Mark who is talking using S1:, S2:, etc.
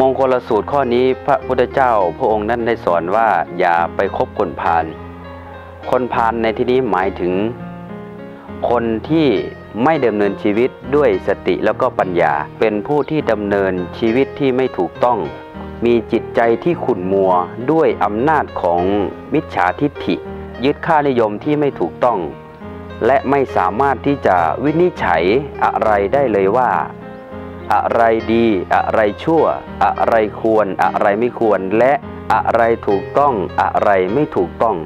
S1: มงคลสูตรข้อนี้พระพุทธเจ้าพระองค์นั้นได้สอนว่าอย่าไปคบคนพาลคนพาลในที่นี้หมายถึง คนที่ไม่ดำเนินชีวิตด้วยสติแล้วก็ปัญญา เป็นผู้ที่ดำเนินชีวิตที่ไม่ถูกต้อง มีจิตใจที่ขุ่นมัวด้วยอำนาจของมิจฉาทิฏฐิ ยึดค่านิยมที่ไม่ถูกต้อง และไม่สามารถที่จะวินิจฉัยอะไรได้เลยว่า อะไรดีอะไรชั่ว อะไรควรอะไรไม่ควร และอะไรถูกต้องอะไรไม่ถูกต้อง